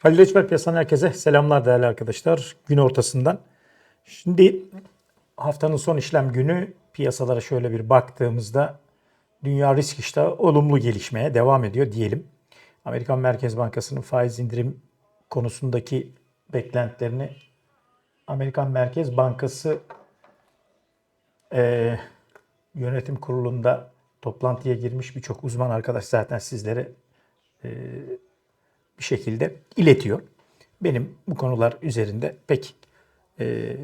Halil Ekber Piyasadan herkese selamlar değerli arkadaşlar. Gün ortasından. Şimdi haftanın son işlem günü piyasalara şöyle bir baktığımızda dünya risk iştahı olumlu gelişmeye devam ediyor diyelim. Amerikan Merkez Bankası'nın faiz indirim konusundaki beklentilerini Amerikan Merkez Bankası eee, yönetim kurulunda toplantıya girmiş birçok uzman arkadaş zaten sizlere bir şekilde iletiyor. Benim bu konular üzerinde pek e,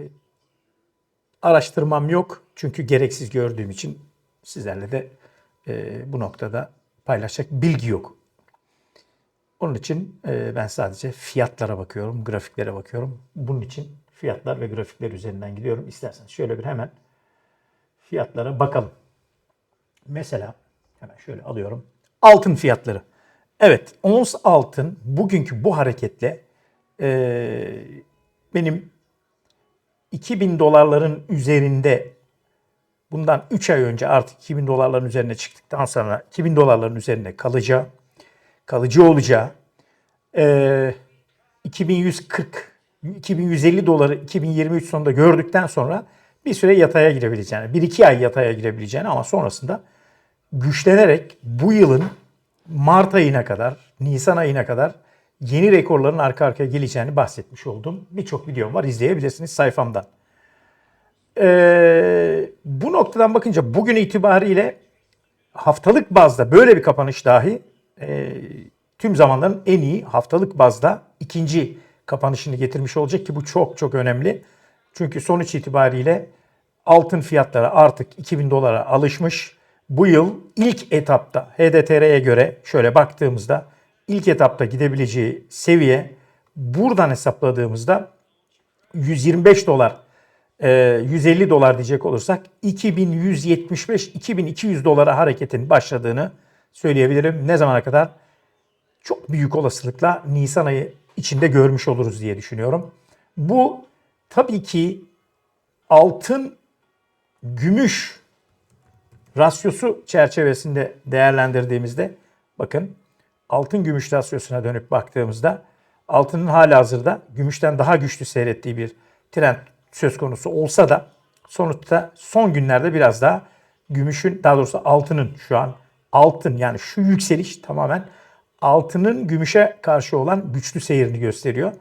araştırmam yok. Çünkü gereksiz gördüğüm için sizlerle de e, bu noktada paylaşacak bilgi yok. Onun için e, ben sadece fiyatlara bakıyorum, grafiklere bakıyorum. Bunun için fiyatlar ve grafikler üzerinden gidiyorum. İsterseniz şöyle bir hemen fiyatlara bakalım. Mesela hemen şöyle alıyorum. Altın fiyatları. Evet ons altın bugünkü bu hareketle eee, benim 2000 dolarların üzerinde bundan 3 ay önce artık 2000 dolarların üzerine çıktıktan sonra 2000 dolarların üzerinde kalacağı, kalıcı olacağı, eee, 2140, 2150 doları 2023 sonunda gördükten sonra bir süre yataya girebileceğini, 1-2 ay yataya girebileceğini ama sonrasında güçlenerek bu yılın Mart ayına kadar, Nisan ayına kadar yeni rekorların arka arkaya geleceğini bahsetmiş oldum. Birçok videom var izleyebilirsiniz sayfamdan. Ee, bu noktadan bakınca bugün itibariyle haftalık bazda böyle bir kapanış dahi e, tüm zamanların en iyi haftalık bazda ikinci kapanışını getirmiş olacak ki bu çok çok önemli. Çünkü sonuç itibariyle altın fiyatları artık 2000 dolara alışmış. Bu yıl ilk etapta HDTR'ye göre şöyle baktığımızda ilk etapta gidebileceği seviye buradan hesapladığımızda 125 dolar, e, 150 dolar diyecek olursak 2175-2200 dolara hareketin başladığını söyleyebilirim. Ne zamana kadar? Çok büyük olasılıkla Nisan ayı içinde görmüş oluruz diye düşünüyorum. Bu tabii ki altın, gümüş rasyosu çerçevesinde değerlendirdiğimizde bakın altın gümüş rasyosuna dönüp baktığımızda altının hala hazırda gümüşten daha güçlü seyrettiği bir trend söz konusu olsa da sonuçta son günlerde biraz daha gümüşün daha doğrusu altının şu an altın yani şu yükseliş tamamen altının gümüşe karşı olan güçlü seyrini gösteriyor.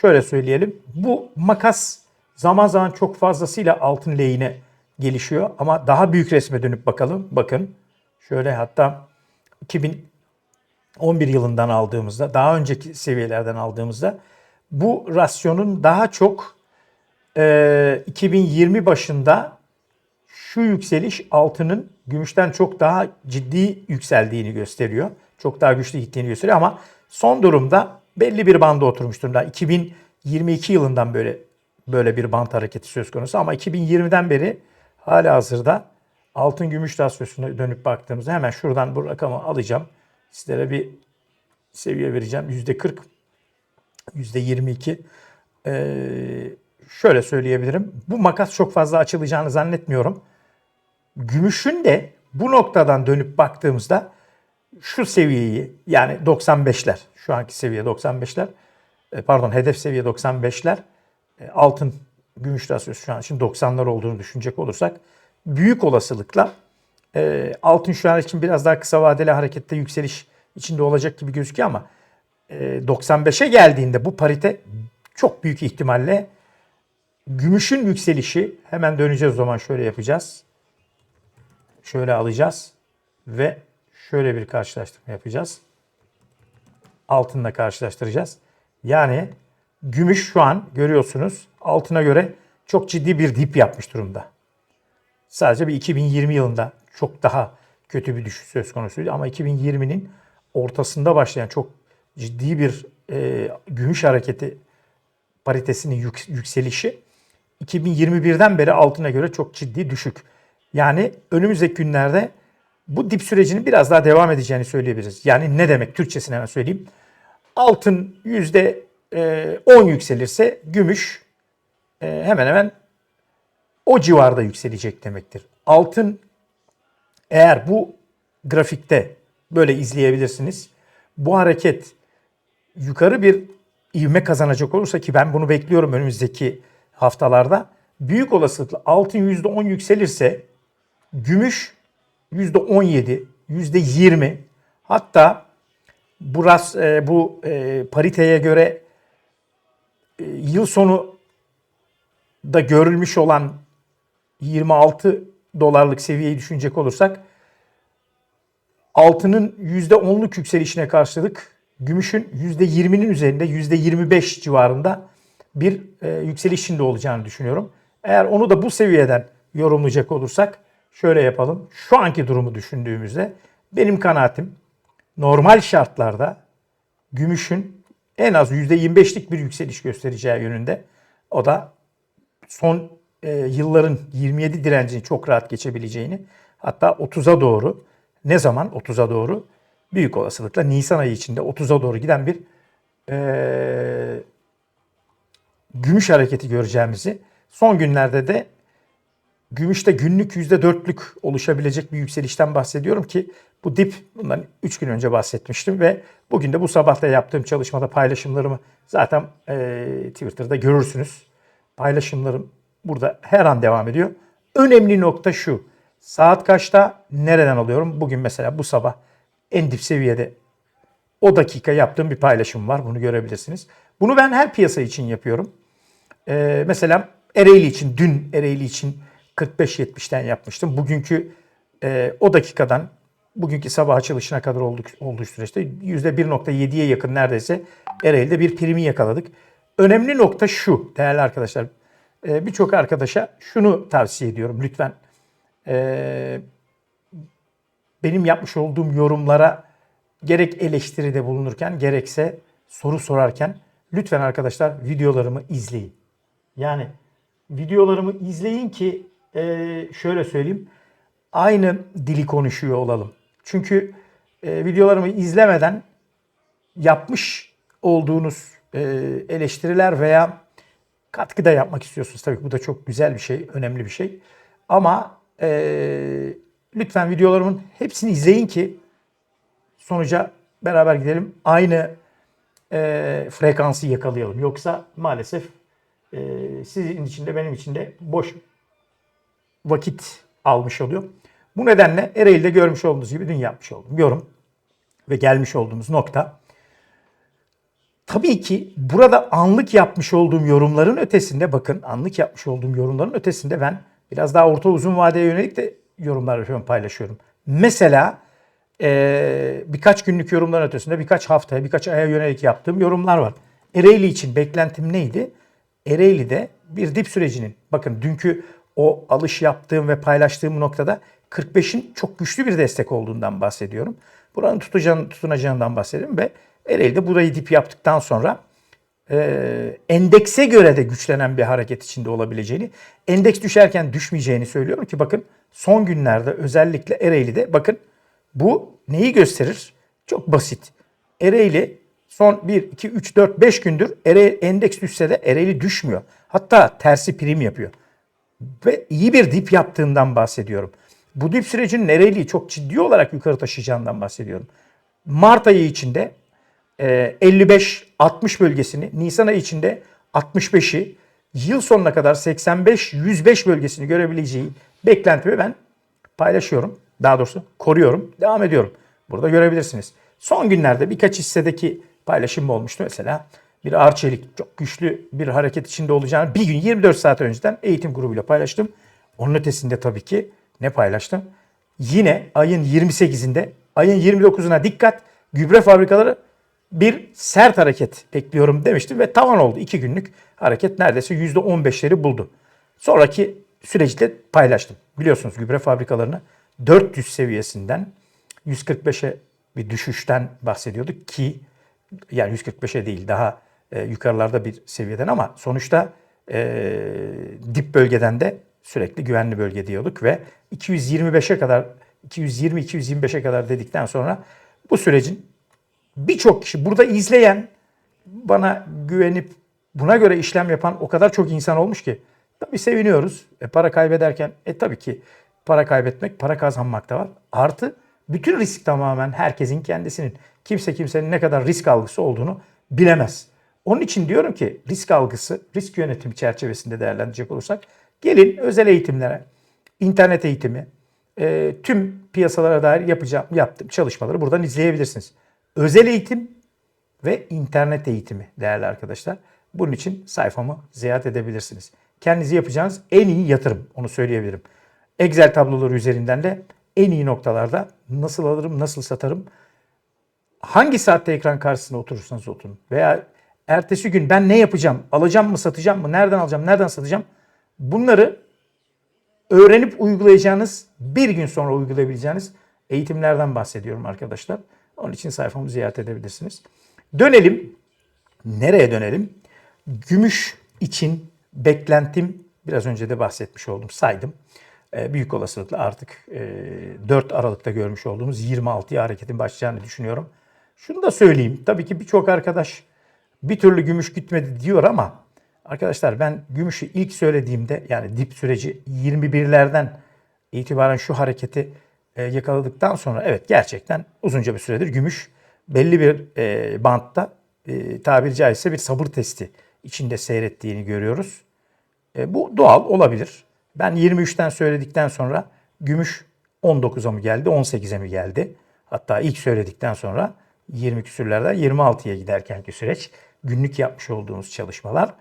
Şöyle söyleyelim. Bu makas zaman zaman çok fazlasıyla altın lehine gelişiyor ama daha büyük resme dönüp bakalım. Bakın şöyle hatta 2011 yılından aldığımızda daha önceki seviyelerden aldığımızda bu rasyonun daha çok e, 2020 başında şu yükseliş altının gümüşten çok daha ciddi yükseldiğini gösteriyor. Çok daha güçlü gittiğini gösteriyor ama son durumda belli bir banda oturmuş durumda. 2022 yılından böyle böyle bir bant hareketi söz konusu ama 2020'den beri hala hazırda altın gümüş rasyosuna dönüp baktığımızda hemen şuradan bu rakamı alacağım. Sizlere bir seviye vereceğim. Yüzde 40, yüzde 22. Ee, şöyle söyleyebilirim. Bu makas çok fazla açılacağını zannetmiyorum. Gümüşün de bu noktadan dönüp baktığımızda şu seviyeyi yani 95'ler şu anki seviye 95'ler e, pardon hedef seviye 95'ler e, altın gümüş rasyosu şu an için 90'lar olduğunu düşünecek olursak büyük olasılıkla e, altın şu an için biraz daha kısa vadeli harekette yükseliş içinde olacak gibi gözüküyor ama e, 95'e geldiğinde bu parite çok büyük ihtimalle gümüşün yükselişi hemen döneceğiz o zaman şöyle yapacağız. Şöyle alacağız ve şöyle bir karşılaştırma yapacağız. Altınla karşılaştıracağız. Yani gümüş şu an görüyorsunuz altına göre çok ciddi bir dip yapmış durumda. Sadece bir 2020 yılında çok daha kötü bir düşüş söz konusuydu ama 2020'nin ortasında başlayan çok ciddi bir e, gümüş hareketi paritesinin yük- yükselişi 2021'den beri altına göre çok ciddi düşük. Yani önümüzdeki günlerde bu dip sürecinin biraz daha devam edeceğini söyleyebiliriz. Yani ne demek? Türkçesini hemen söyleyeyim. Altın yüzde e, 10 yükselirse gümüş e, hemen hemen o civarda yükselecek demektir. Altın eğer bu grafikte böyle izleyebilirsiniz. Bu hareket yukarı bir ivme kazanacak olursa ki ben bunu bekliyorum önümüzdeki haftalarda. Büyük olasılıkla altın %10 yükselirse gümüş %17, %20 hatta bu, ras, e, bu e, pariteye göre yıl sonu da görülmüş olan 26 dolarlık seviyeyi düşünecek olursak altının %10'luk yükselişine karşılık gümüşün %20'nin üzerinde %25 civarında bir e, yükselişinde olacağını düşünüyorum. Eğer onu da bu seviyeden yorumlayacak olursak şöyle yapalım. Şu anki durumu düşündüğümüzde benim kanaatim normal şartlarda gümüşün en az %25'lik bir yükseliş göstereceği yönünde. O da son e, yılların 27 direncini çok rahat geçebileceğini hatta 30'a doğru ne zaman 30'a doğru büyük olasılıkla Nisan ayı içinde 30'a doğru giden bir e, gümüş hareketi göreceğimizi son günlerde de gümüşte günlük %4'lük oluşabilecek bir yükselişten bahsediyorum ki bu dip bundan 3 gün önce bahsetmiştim ve bugün de bu sabah yaptığım çalışmada paylaşımlarımı zaten e, Twitter'da görürsünüz. Paylaşımlarım burada her an devam ediyor. Önemli nokta şu. Saat kaçta nereden alıyorum? Bugün mesela bu sabah en dip seviyede o dakika yaptığım bir paylaşım var. Bunu görebilirsiniz. Bunu ben her piyasa için yapıyorum. Ee, mesela Ereğli için, dün Ereğli için 45-70'ten yapmıştım. Bugünkü e, o dakikadan bugünkü sabah açılışına kadar olduk, olduğu süreçte %1.7'ye yakın neredeyse Ereğli'de bir primi yakaladık. Önemli nokta şu değerli arkadaşlar. E, Birçok arkadaşa şunu tavsiye ediyorum. Lütfen e, benim yapmış olduğum yorumlara gerek eleştiride bulunurken gerekse soru sorarken lütfen arkadaşlar videolarımı izleyin. Yani videolarımı izleyin ki e, şöyle söyleyeyim aynı dili konuşuyor olalım. Çünkü e, videolarımı izlemeden yapmış olduğunuz e, eleştiriler veya katkıda yapmak istiyorsunuz. Tabii ki bu da çok güzel bir şey, önemli bir şey. Ama e, lütfen videolarımın hepsini izleyin ki sonuca beraber gidelim. Aynı e, frekansı yakalayalım. Yoksa maalesef e, sizin için de benim için de boş vakit almış oluyor. Bu nedenle Ereğli'de görmüş olduğunuz gibi dün yapmış oldum yorum ve gelmiş olduğumuz nokta. Tabii ki burada anlık yapmış olduğum yorumların ötesinde bakın anlık yapmış olduğum yorumların ötesinde ben biraz daha orta uzun vadeye yönelik de yorumlar yapıyorum, paylaşıyorum. Mesela e, birkaç günlük yorumların ötesinde birkaç haftaya, birkaç aya yönelik yaptığım yorumlar var. Ereğli için beklentim neydi? Ereğli'de bir dip sürecinin, bakın dünkü o alış yaptığım ve paylaştığım noktada 45'in çok güçlü bir destek olduğundan bahsediyorum. Buranın tutacağını, tutunacağından bahsediyorum ve Ereğli'de burayı dip yaptıktan sonra e, endekse göre de güçlenen bir hareket içinde olabileceğini, endeks düşerken düşmeyeceğini söylüyorum ki bakın son günlerde özellikle Ereğli'de bakın bu neyi gösterir? Çok basit. Ereğli son 1, 2, 3, 4, 5 gündür Ere, endeks düşse de Ereğli düşmüyor. Hatta tersi prim yapıyor. Ve iyi bir dip yaptığından bahsediyorum. Bu dip sürecinin Ereğli'yi çok ciddi olarak yukarı taşıyacağından bahsediyorum. Mart ayı içinde 55-60 bölgesini, Nisan ayı içinde 65'i, yıl sonuna kadar 85-105 bölgesini görebileceği beklentimi ben paylaşıyorum. Daha doğrusu koruyorum, devam ediyorum. Burada görebilirsiniz. Son günlerde birkaç hissedeki paylaşım olmuştu mesela. Bir Arçelik çok güçlü bir hareket içinde olacağını bir gün 24 saat önceden eğitim grubuyla paylaştım. Onun ötesinde tabii ki ne paylaştım? Yine ayın 28'inde, ayın 29'una dikkat gübre fabrikaları bir sert hareket bekliyorum demiştim ve tavan oldu. iki günlük hareket neredeyse %15'leri buldu. Sonraki süreci de paylaştım. Biliyorsunuz gübre fabrikalarını 400 seviyesinden 145'e bir düşüşten bahsediyorduk ki yani 145'e değil daha e, yukarılarda bir seviyeden ama sonuçta e, dip bölgeden de sürekli güvenli bölge diyorduk ve 225'e kadar 220-225'e kadar dedikten sonra bu sürecin birçok kişi burada izleyen bana güvenip buna göre işlem yapan o kadar çok insan olmuş ki tabii seviniyoruz. E, para kaybederken e tabii ki para kaybetmek, para kazanmak da var. Artı bütün risk tamamen herkesin kendisinin. Kimse kimsenin ne kadar risk algısı olduğunu bilemez. Onun için diyorum ki risk algısı, risk yönetimi çerçevesinde değerlendirecek olursak gelin özel eğitimlere, internet eğitimi, e, tüm piyasalara dair yapacağım yaptığım çalışmaları buradan izleyebilirsiniz. Özel eğitim ve internet eğitimi değerli arkadaşlar. Bunun için sayfamı ziyaret edebilirsiniz. Kendinizi yapacağınız en iyi yatırım onu söyleyebilirim. Excel tabloları üzerinden de en iyi noktalarda nasıl alırım, nasıl satarım, hangi saatte ekran karşısında oturursanız oturun veya ertesi gün ben ne yapacağım, alacağım mı, satacağım mı, nereden alacağım, nereden satacağım bunları öğrenip uygulayacağınız, bir gün sonra uygulayabileceğiniz eğitimlerden bahsediyorum arkadaşlar. Onun için sayfamı ziyaret edebilirsiniz. Dönelim. Nereye dönelim? Gümüş için beklentim biraz önce de bahsetmiş oldum, saydım. Ee, büyük olasılıkla artık e, 4 Aralık'ta görmüş olduğumuz 26'ya hareketin başlayacağını düşünüyorum. Şunu da söyleyeyim. Tabii ki birçok arkadaş bir türlü gümüş gitmedi diyor ama arkadaşlar ben gümüşü ilk söylediğimde yani dip süreci 21'lerden itibaren şu hareketi e, yakaladıktan sonra evet gerçekten uzunca bir süredir gümüş belli bir e, bantta e, tabiri caizse bir sabır testi içinde seyrettiğini görüyoruz. E, bu doğal olabilir. Ben 23'ten söyledikten sonra gümüş 19'a mı geldi, 18'e mi geldi? Hatta ilk söyledikten sonra 20 küsürlerden 26'ya giderkenki süreç günlük yapmış olduğumuz çalışmalar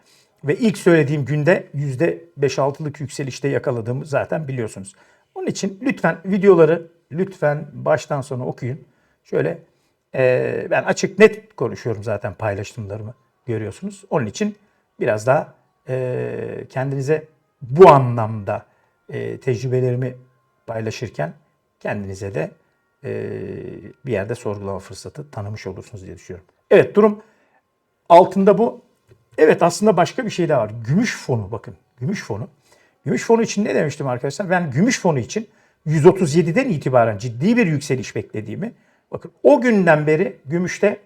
ve ilk söylediğim günde %5-6'lık yükselişte yakaladığımı zaten biliyorsunuz. Onun için lütfen videoları lütfen baştan sona okuyun. Şöyle e, ben açık net konuşuyorum zaten paylaşımlarımı görüyorsunuz. Onun için biraz daha e, kendinize bu anlamda e, tecrübelerimi paylaşırken kendinize de e, bir yerde sorgulama fırsatı tanımış olursunuz diye düşünüyorum. Evet durum altında bu. Evet aslında başka bir şey daha var. Gümüş fonu bakın. Gümüş fonu. Gümüş fonu için ne demiştim arkadaşlar? Ben gümüş fonu için 137'den itibaren ciddi bir yükseliş beklediğimi bakın o günden beri gümüşte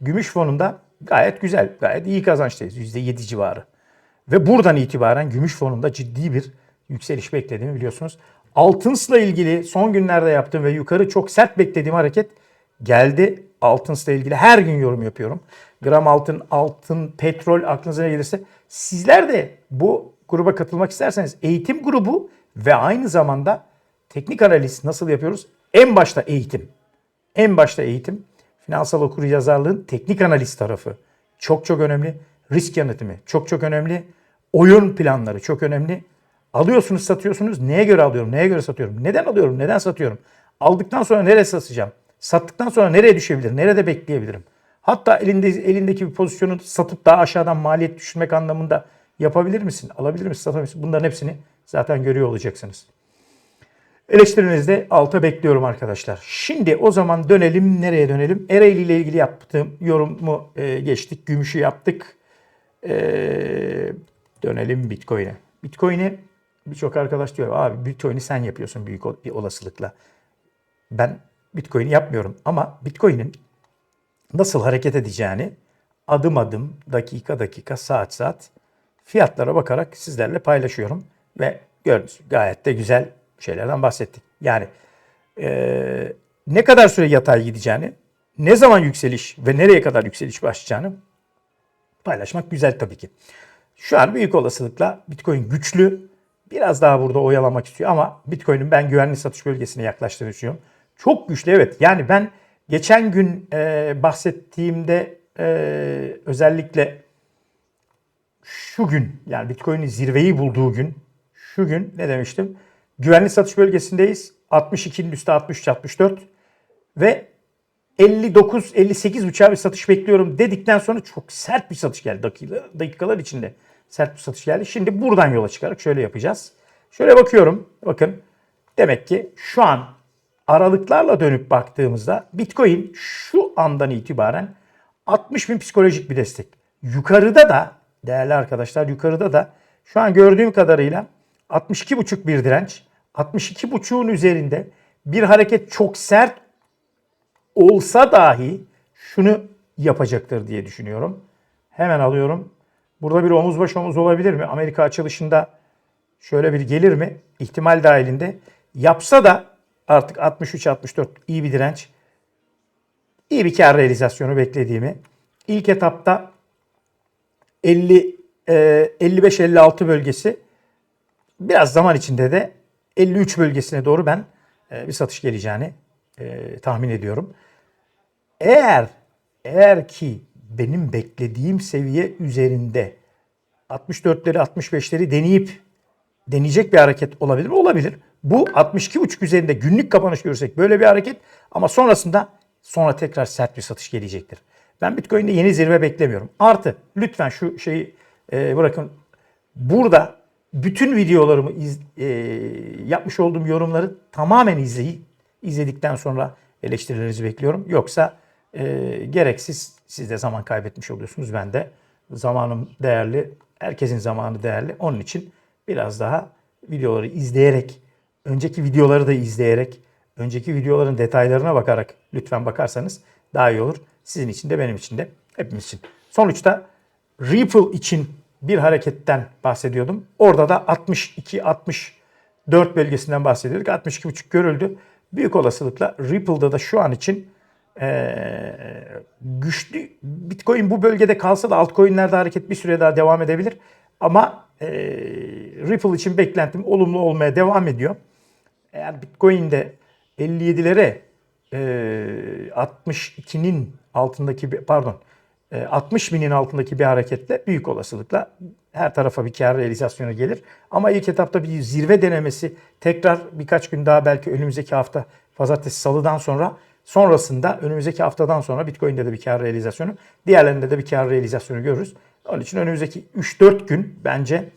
gümüş fonunda gayet güzel, gayet iyi kazançtayız. %7 civarı. Ve buradan itibaren gümüş fonunda ciddi bir yükseliş beklediğimi biliyorsunuz. Altıns'la ilgili son günlerde yaptığım ve yukarı çok sert beklediğim hareket geldi. Altıns'la ilgili her gün yorum yapıyorum. Gram altın, altın, petrol aklınıza ne gelirse sizler de bu gruba katılmak isterseniz eğitim grubu ve aynı zamanda teknik analiz nasıl yapıyoruz? En başta eğitim. En başta eğitim. Finansal okuryazarlığın teknik analiz tarafı çok çok önemli. Risk yönetimi çok çok önemli. Oyun planları çok önemli. Alıyorsunuz, satıyorsunuz. Neye göre alıyorum? Neye göre satıyorum? Neden alıyorum? Neden satıyorum? Aldıktan sonra nereye satacağım? Sattıktan sonra nereye düşebilir? Nerede bekleyebilirim? Hatta elinde elindeki bir pozisyonu satıp daha aşağıdan maliyet düşürmek anlamında yapabilir misin? Alabilir misin? Satabilir misin? Bunların hepsini zaten görüyor olacaksınız. Eleştirinizde alta bekliyorum arkadaşlar. Şimdi o zaman dönelim. Nereye dönelim? Ereğli ile ilgili yaptığım yorumu e, geçtik. Gümüşü yaptık. E, dönelim Bitcoin'e. Bitcoin'e birçok arkadaş diyor abi Bitcoin'i sen yapıyorsun büyük olasılıkla. Ben Bitcoin'i yapmıyorum ama Bitcoin'in nasıl hareket edeceğini adım adım, dakika dakika, saat saat fiyatlara bakarak sizlerle paylaşıyorum. Ve gördünüz gayet de güzel şeylerden bahsettik. Yani e, ne kadar süre yatay gideceğini, ne zaman yükseliş ve nereye kadar yükseliş başlayacağını paylaşmak güzel tabii ki. Şu an büyük olasılıkla Bitcoin güçlü. Biraz daha burada oyalamak istiyor ama Bitcoin'in ben güvenli satış bölgesine yaklaştığını düşünüyorum. Çok güçlü evet. Yani ben geçen gün e, bahsettiğimde e, özellikle şu gün yani Bitcoin'in zirveyi bulduğu gün şu gün ne demiştim? Güvenli satış bölgesindeyiz. 62'nin üstü 63 64 ve 59 58 uçağı bir satış bekliyorum dedikten sonra çok sert bir satış geldi dakikalar, dakikalar içinde. Sert bir satış geldi. Şimdi buradan yola çıkarak şöyle yapacağız. Şöyle bakıyorum. Bakın demek ki şu an aralıklarla dönüp baktığımızda Bitcoin şu andan itibaren 60 bin psikolojik bir destek. Yukarıda da değerli arkadaşlar yukarıda da şu an gördüğüm kadarıyla 62,5 bir direnç. 62,5'un üzerinde bir hareket çok sert olsa dahi şunu yapacaktır diye düşünüyorum. Hemen alıyorum. Burada bir omuz baş omuz olabilir mi? Amerika açılışında şöyle bir gelir mi? İhtimal dahilinde. Yapsa da artık 63-64 iyi bir direnç. İyi bir kar realizasyonu beklediğimi ilk etapta 50 e, 55-56 bölgesi biraz zaman içinde de 53 bölgesine doğru ben e, bir satış geleceğini e, tahmin ediyorum. Eğer eğer ki benim beklediğim seviye üzerinde 64'leri 65'leri deneyip deneyecek bir hareket olabilir mi? Olabilir. Bu 62.5 üzerinde günlük kapanış görürsek böyle bir hareket ama sonrasında sonra tekrar sert bir satış gelecektir. Ben Bitcoin'de yeni zirve beklemiyorum. Artı lütfen şu şeyi e, bırakın. Burada bütün videolarımı iz- e, yapmış olduğum yorumları tamamen izleyin. izledikten sonra eleştirilerinizi bekliyorum. Yoksa e, gereksiz siz de zaman kaybetmiş oluyorsunuz. Ben de zamanım değerli, herkesin zamanı değerli. Onun için biraz daha videoları izleyerek, önceki videoları da izleyerek, önceki videoların detaylarına bakarak lütfen bakarsanız daha iyi olur. Sizin için de benim için de hepimiz için. Sonuçta Ripple için bir hareketten bahsediyordum. Orada da 62 64 bölgesinden bahsediyorduk. 62.5 görüldü. Büyük olasılıkla Ripple'da da şu an için eee, güçlü Bitcoin bu bölgede kalsa da altcoin'lerde hareket bir süre daha devam edebilir. Ama Ripple için beklentim olumlu olmaya devam ediyor. Eğer Bitcoin'de 57'lere e, 62'nin altındaki bir pardon e, 60 binin altındaki bir hareketle büyük olasılıkla her tarafa bir kar realizasyonu gelir. Ama ilk etapta bir zirve denemesi tekrar birkaç gün daha belki önümüzdeki hafta pazartesi salıdan sonra sonrasında önümüzdeki haftadan sonra Bitcoin'de de bir kar realizasyonu diğerlerinde de bir kar realizasyonu görürüz. Onun için önümüzdeki 3-4 gün bence e,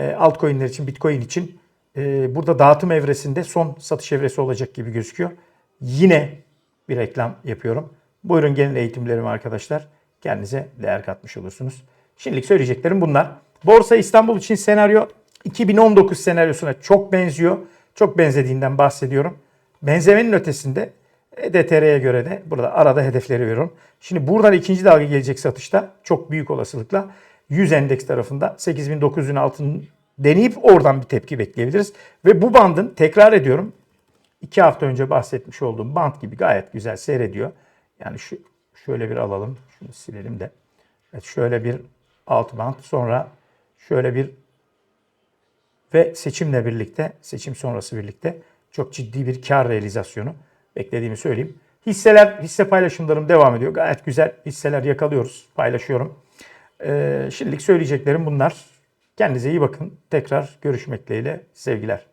altcoin'ler için Bitcoin için e, burada dağıtım evresinde son satış evresi olacak gibi gözüküyor. Yine bir reklam yapıyorum. Buyurun gelin eğitimlerime arkadaşlar. Kendinize değer katmış olursunuz. Şimdilik söyleyeceklerim bunlar. Borsa İstanbul için senaryo 2019 senaryosuna çok benziyor. Çok benzediğinden bahsediyorum. Benzemenin ötesinde EDTR'ye göre de burada arada hedefleri veriyorum. Şimdi buradan ikinci dalga gelecek satışta çok büyük olasılıkla 100 endeks tarafında 8900'ün altını deneyip oradan bir tepki bekleyebiliriz. Ve bu bandın tekrar ediyorum iki hafta önce bahsetmiş olduğum band gibi gayet güzel seyrediyor. Yani şu şöyle bir alalım. Şunu silelim de. Evet, şöyle bir alt band sonra şöyle bir ve seçimle birlikte, seçim sonrası birlikte çok ciddi bir kar realizasyonu beklediğimi söyleyeyim. Hisseler, hisse paylaşımlarım devam ediyor. Gayet güzel hisseler yakalıyoruz, paylaşıyorum. Ee, şimdilik söyleyeceklerim bunlar. Kendinize iyi bakın. Tekrar görüşmek dileğiyle. Sevgiler.